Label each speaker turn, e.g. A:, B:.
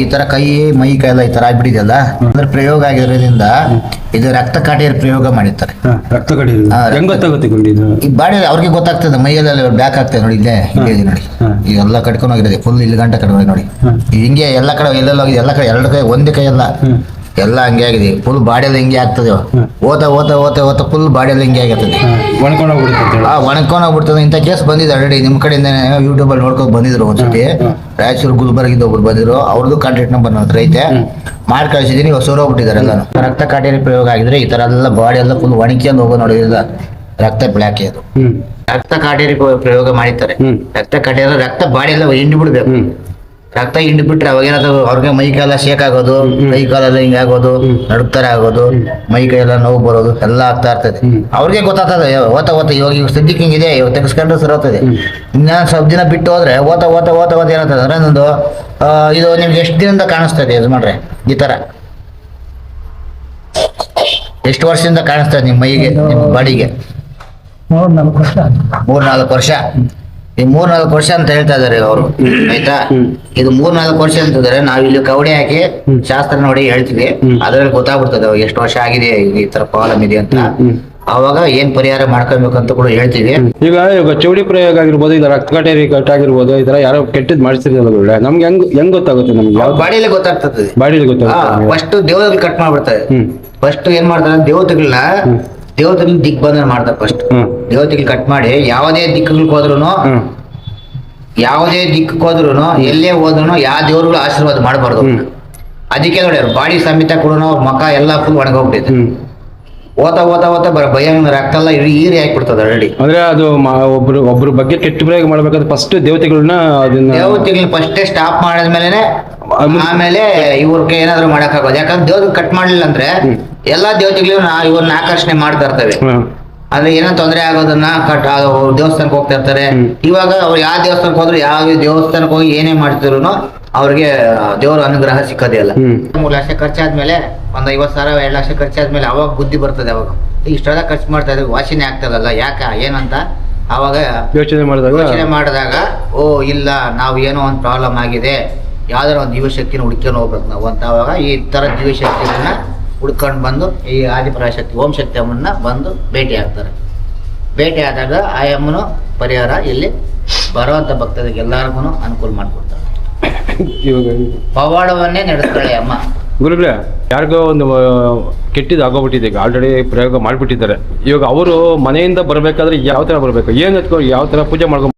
A: ಈ ತರ ಕೈ ಮೈ ಕೈ ಎಲ್ಲ ಈ ತರ ಆಗ್ಬಿಟ್ಟಿದೆಯಲ್ಲ? ಅಂದ್ರೆ ಪ್ರಯೋಗ ಆಗಿರೋದ್ರಿಂದ ಇದು ರಕ್ತ ಕಾಟಿಯರ್ ಪ್ರಯೋಗ ಮಾಡಿರ್ತಾರೆ.
B: ರಕ್ತ ಕಡಿ
A: ಈ ಬಾಡಿ ಅವ್ರಿಗೆ ಗೊತ್ತಾಗ್ತದೆ ಮೈಯಲ್ಲೆಲ್ಲ ಬ್ಯಾಕ್ ಆಗ್ತದೆ ನೋಡಿ ಇಲ್ಲೇ ಇಲ್ಲೇ ಇದೆ ನೋಡಿ.
B: ಈಗ
A: ಎಲ್ಲ ಕಟ್ಕೊಂಡು ಹೋಗಿರೋದು ಫುಲ್ ಇಲ್ಲಿ ಗಂಟೆ ಕಟ್ಕೊಂಡು ನೋಡಿ. ಹಿಂಗೆ ಎಲ್ಲ ಕಡೆ ಎಲ್ಲೆಲ್ಲ ಹೋಗಿದೆ ಎಲ್ಲ ಕಡೆ ಎರಡು ಕೈ ಒಂದೇ ಕೈ ಎಲ್ಲ. ಹಂಗೆ ಆಗಿದೆ. ಫುಲ್ ಬಾಡಿ ಎಲ್ಲ ಹಿಂಗೆ ಆಗ್ತದೆ. ಓತ ಓತ ಓತ ಓತ ಫುಲ್ ಬಾಡಿ ಎಲ್ಲ ಹಿಂಗೆ ಆಗತ್ತದೆ.
B: ಒಣಕೊಂಡು
A: ಆ ಹೋಗ್ಬಿಡ್ತದೆ. ಇಂಥ ಕೇಸ್ ಬಂದಿದೆ ಆಲ್ರೆಡಿ ನಿಮ್ಮ ಕಡೆಯಿಂದ ಯೂಟ್ಯೂಬ್ ಅಲ್ಲಿ ನೋಡ್ಕೊಂಡು ಬಂದಿದ್ರು ಒಂದ್ಸತಿ. ರಾಯಚೂರು ಗುಲ್ಬರ್ಗಿಂದ ಒಬ್ರು ಬಂದಿದ್ರು. ಅವ್ರದ್ದು ಕಾಂಟ್ಯಾಕ್ಟ್ ನಂಬರ್ ನನ್ನ ಹತ್ರ ಐತೆ ಮಾಡಿ ಕಳಿಸಿದೀನಿ ಹೊಸೂರು ಹೋಗ್ಬಿಟ್ಟಿದ್ದಾರೆ ಎಲ್ಲ ರಕ್ತ ಕಾಟೇರಿ ಪ್ರಯೋಗ ಆಗಿದ್ರೆ ಈ ತರ ಎಲ್ಲ ಬಾಡಿ ಎಲ್ಲ ಫುಲ್ ಒಣಕ್ಕೊಂಡು ಹೋಗೋ ನೋಡಿ ರಕ್ತ ಬ್ಲ್ಯಾಕ್
B: ಅದು
A: ರಕ್ತ ಕಾಟೇರಿ ಪ್ರಯೋಗ
B: ಮಾಡಿದ್ದಾರೆ
A: ರಕ್ತ ಕಾಟೇರಿ ರಕ್ತ ಬಾಡಿ ಎಲ್ಲ ಹಿಂಡಿ ಬಿಡ್ಬೇಕು. ರಕ್ತ ಹಿಂಡಿ ಬಿಟ್ರೆ ಅವಾಗ ಏನಾದ್ರು ಅವ್ರಿಗೆ ಮೈ ಕಾಲ ಶೇಕ್ ಆಗೋದು ಕೈ ಕಾಲೆಲ್ಲ ಹಿಂಗ ಆಗೋದು ನಡುತ್ತಾರೆ ಆಗೋದು ಮೈ ಕೈ ಎಲ್ಲ ನೋವು ಬರೋದು ಎಲ್ಲ ಆಗ್ತಾ ಇರ್ತದೆ. ಅವ್ರಿಗೆ ಗೊತ್ತಾಗ್ತದೆ ಓತ ಓತ ಇವಾಗ ಇವಾಗ ಸದ್ಯಕ್ಕೆ ಹಿಂಗಿದೆ ಇವಾಗ ತೆಗೆಸ್ಕೊಂಡ್ರೆ ಸರಿ ಹೋಗ್ತದೆ. ಇನ್ನ ಸ್ವಲ್ಪ ದಿನ ಬಿಟ್ಟು ಹೋದ್ರೆ ಓತ ಓತ ಓತ ಓತ ಏನಾಗ್ತದೆ ಅಂದ್ರೆ ನಂದು ಆ, ಇದು ನಿಮ್ಗೆ ಎಷ್ಟು ದಿನದಿಂದ ಕಾಣಿಸ್ತದೆ ಮಾಡ್ರೆ ಈ ತರ? ಎಷ್ಟು ವರ್ಷದಿಂದ ಕಾಣಿಸ್ತದೆ ನಿಮ್ಮ ಮೈಗೆ ನಿಮ್ಮ ಬಾಡಿಗೆ?
C: ಮೂರ್ನಾಲ್ಕು ವರ್ಷ
A: ಮೂರ್ ನಾಲ್ಕು ವರ್ಷ? ಈ ಮೂರ್ ನಾಲ್ಕು ವರ್ಷ ಅಂತ ಹೇಳ್ತಾ ಇದಾರೆ ಅವರು ಆಯ್ತಾ? ಇದು ಮೂರ್ ನಾಲ್ಕು ವರ್ಷ ಅಂತಂದ್ರೆ ನಾವ್ ಇಲ್ಲಿ ಕವಡೆ ಹಾಕಿ ಶಾಸ್ತ್ರ ನೋಡಿ ಹೇಳ್ತೀವಿ. ಅದ್ರಲ್ಲಿ ಗೊತ್ತಾಗ್ಬಿಡ್ತದೆ ಅವಾಗ ಎಷ್ಟು ವರ್ಷ ಆಗಿದೆ ಈ ತರ ಪ್ರಾಬ್ಲಮ್ ಇದೆ ಅಂತ. ಅವಾಗ ಏನ್ ಪರಿಹಾರ ಮಾಡ್ಕೊಬೇಕು ಅಂತ ಕೂಡ ಹೇಳ್ತೀವಿ.
B: ಈಗ ಇವಾಗ ಚೌಡಿ ಪ್ರಯೋಗ ಆಗಿರ್ಬೋದು ಇಲ್ಲ ರಕ್ತ ಕಟೇರಿ ಕಟ್ ಆಗಿರ್ಬೋದು ಈ ತರ ಯಾರೋ ಕೆಟ್ಟದ್ ಮಾಡಿಸಿರಲ್ಲ ಗುರುಗಳೇ ನಮ್ಗೆ ಹೆಂಗ್ ಹೆಂಗ್ ಗೊತ್ತಾಗುತ್ತೆ ನಮ್ಗೆ ಬಾಡಿಲಿ
A: ಬಾಡಿಯಲ್ಲಿ ಗೊತ್ತಾಗ್ತದೆ.
B: ಬಾಡಿಲಿ ಗೊತ್ತಾಗುತ್ತೆ.
A: ಫಸ್ಟ್ ದೇವದಲ್ಲಿ ಕಟ್ ಮಾಡ್ಬಿಡ್ತಾರೆ. ಫಸ್ಟ್ ಏನ್ ಮಾಡ್ತಾರೆ ದೇವತೆಗಳನ್ನ ದೇವತೆಗಳನ್ನ ದಿಕ್ ಬಂದ್ರೆ ಮಾಡ್ತಾರೆ ಫಸ್ಟ್ ದೇವತೆಗಳು ಕಟ್ ಮಾಡಿ ಯಾವುದೇ ದಿಕ್ಕುಗಳಿಗೆ ಹೋದ್ರು ಯಾವದೇ ದಿಕ್ಕಕ್ಕೆ ಹೋದ್ರು ಎಲ್ಲೇ ಹೋದ್ರು ಯಾವ ದೇವ್ರುಗಳು ಆಶೀರ್ವಾದ ಮಾಡಬಾರ್ದು. ಅದಕ್ಕೆ ನೋಡಿ ಬಾಡಿ ಸಮೇತ ಕೂಡ ಅವ್ರ ಮಕ ಎಲ್ಲ ಫುಲ್ ಒಣಗೋಗ್ಬಿಟ್ಟಿದೆ. ಓತ ಓತಾ ಓತಾ ಬರ ಭಯ ರಕ್ತ ಎಲ್ಲ ಇಡೀ ಈರಿ ಹಾಕ್ಬಿಡ್ತದೆ ಆಲ್ರೆಡಿ
B: ಅಂದ್ರೆ ಅದು ಒಬ್ರು ಒಬ್ರು ಬಗ್ಗೆ ಕೆಟ್ಟ ಪ್ರಯೋಗ ಮಾಡ್ಬೇಕಾದ್ರೆ ಫಸ್ಟ್ ದೇವತೆಗಳನ್ನ ಅದನ್ನ
A: ದೇವತೆಗಳನ್ನ ಫಸ್ಟ್ ಸ್ಟಾಪ್ ಮಾಡಿದ್ಮೇಲೆ ಆಮೇಲೆ ಇವ್ರಿಗೆ ಏನಾದ್ರು ಮಾಡಕ್ಕಾಗೋದು. ಯಾಕಂದ್ರೆ ದೇವ್ರ ಕಟ್ ಮಾಡ್ಲಿಲ್ಲ ಅಂದ್ರೆ ಎಲ್ಲಾ ದೇವತೆಗಳು ಇವ್ರನ್ನ ಆಕರ್ಷಣೆ ಮಾಡ್ತಾ ಇರ್ತವೆ. ಅಂದ್ರೆ ಏನೋ ತೊಂದರೆ ಆಗೋದನ್ನ ಕಟ್ ದೇವಸ್ಥಾನಕ್ಕೆ ಹೋಗ್ತಾ ಇರ್ತಾರೆ. ಇವಾಗ ಅವ್ರು ಯಾವ ದೇವಸ್ಥಾನಕ್ಕೆ ಹೋದ್ರು ಯಾವ ದೇವಸ್ಥಾನಕ್ಕೆ ಹೋಗಿ ಏನೇ ಮಾಡ್ತಿದ್ರು ಅವ್ರಿಗೆ ದೇವರ ಅನುಗ್ರಹ ಸಿಕ್ಕದೇ ಇಲ್ಲ. ಮೂರ್ ಲಕ್ಷ ಖರ್ಚಾದ್ಮೇಲೆ ಒಂದ್ ಐವತ್ ಸಾವಿರ ಎರಡು ಲಕ್ಷ ಖರ್ಚಾದ್ಮೇಲೆ ಅವಾಗ ಬುದ್ಧಿ ಬರ್ತದೆ ಅವಾಗ. ಇಷ್ಟೆಲ್ಲ ಖರ್ಚು ಮಾಡ್ತಾ ಇದ್ರೆ ವಾಸಿನೇ ಆಗ್ತದಲ್ಲ ಯಾಕ ಏನಂತ? ಅವಾಗ
B: ಯೋಚನೆ ಮಾಡಿದಾಗ
A: ಯೋಚನೆ ಮಾಡಿದಾಗ ಓ ಇಲ್ಲ ನಾವು ಏನೋ ಒಂದು ಪ್ರಾಬ್ಲಮ್ ಆಗಿದೆ. ಯಾವ್ದಾರ ಒಂದು ಜೀವಶಕ್ತಿನ ಹುಡ್ಕೊಂಡು ಹೋಗ್ಬೇಕು ನಾವು ಅಂತ ಅವಾಗ ಈ ತರ ಜೀವಶಕ್ತಿಗಳನ್ನ ಹುಡ್ಕೊಂಡು ಬಂದು ಈ ಆದಿಪರಾಶಕ್ತಿ ಓಂ ಶಕ್ತಿ ಅಮ್ಮನ್ನ ಬಂದು ಭೇಟಿ ಆಗ್ತಾರೆ. ಭೇಟಿ ಆದಾಗ ಆ ಅಮ್ಮನು ಪರಿಹಾರ ಇಲ್ಲಿ ಬರುವಂತ ಭಕ್ತರಿಗೆ ಎಲ್ಲರಿಗೂ ಅನುಕೂಲ ಮಾಡಿಕೊಡ್ತಾರೆ.
B: ಇವಾಗ
A: ಪವಾಡವನ್ನೇ ನಡೆಸ್ತಾಳೆ ಅಮ್ಮ.
B: ಗುರುಗಳೇ ಯಾರಿಗೋ ಒಂದು ಕೆಟ್ಟಿದ್ದು ಆಗೋಗ್ಬಿಟ್ಟಿದೆ ಈಗ. ಆಲ್ರೆಡಿ ಪ್ರಯೋಗ ಮಾಡಿಬಿಟ್ಟಿದ್ದಾರೆ. ಇವಾಗ ಅವರು ಮನೆಯಿಂದ ಬರಬೇಕಾದ್ರೆ ಯಾವ ತರ ಬರಬೇಕು? ಏನ್ ಎತ್ಕೊಂಡು ಯಾವ ತರ ಪೂಜೆ ಮಾಡ್ಕೊಂಡು